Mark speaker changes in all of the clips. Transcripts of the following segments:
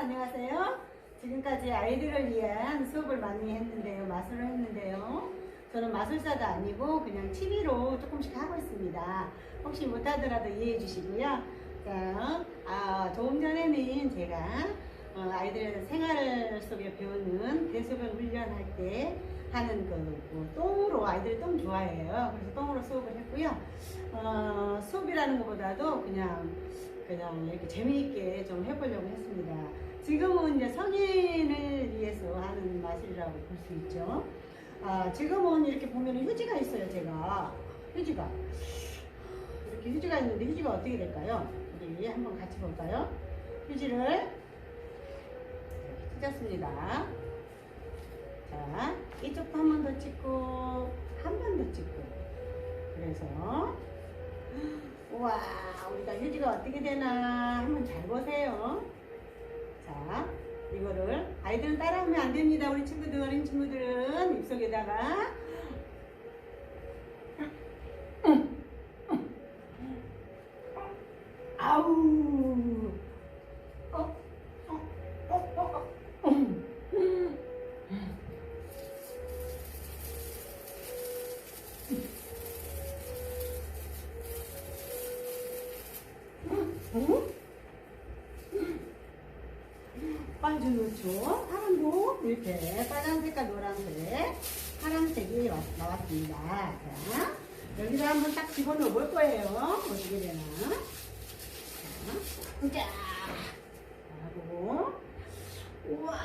Speaker 1: 안녕하세요. 지금까지 아이들을 위한 수업을 많이 했는데요. 마술을 했는데요. 저는 마술사가 아니고 그냥 취미로 조금씩 하고 있습니다. 혹시 못하더라도 이해해 주시고요. 자, 아, 조금 전에는 제가 어, 아이들 생활 속에 배우는 대소변 훈련할 때 하는 그, 그 똥으로 아이들이 똥 좋아해요. 그래서 똥으로 수업을 했고요. 어, 수업이라는 것보다도 그냥 그냥 이렇게 재미있게 좀 해보려고 했습니다. 지금은 이제 성인을 위해서 하는 마술이라고 볼 수 있죠. 아, 지금은 이렇게 보면 휴지가 있어요, 제가. 휴지가. 이렇게 휴지가 있는데 휴지가 어떻게 될까요? 우리 한번 같이 볼까요? 휴지를 찢었습니다. 자, 이쪽도 한 번 더 찍고, 한 번 더 찍고. 그래서, 우와, 우리가 휴지가 어떻게 되나 한번 잘 보세요. 자, 이거를 아이들은 따라하면 안 됩니다. 우리 친구들, 어린 친구들은 입속에다가 아우, 어, 어, 어, 어, 어. 어? 빨 주노초 파란도 이렇게 빨간색과 노란색 파란색이 왔- 나왔습니다. 자, 여기다 한번 딱 집어넣어 볼 거예요. 어떻게 되나. 자, 자, 하고 우와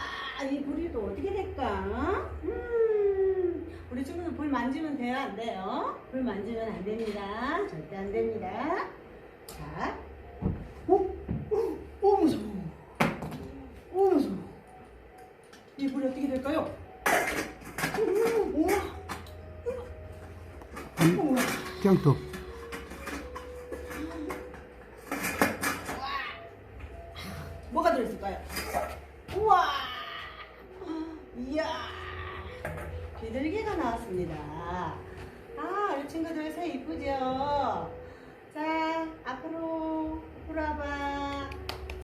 Speaker 1: 이또 어떻게 될까? 음, 우리 친구들 불 만지면 돼요? 안 돼요? 불 만지면 안 됩니다. 절대 안 됩니다. 이 불이 어떻게 될까요?
Speaker 2: 짱떡
Speaker 1: 뭐가 들어있을까요? 우와! 이야! 비둘기가 나왔습니다. 아, 우리 친구들 새 이쁘죠? 자, 앞으로, 앞으로 와봐.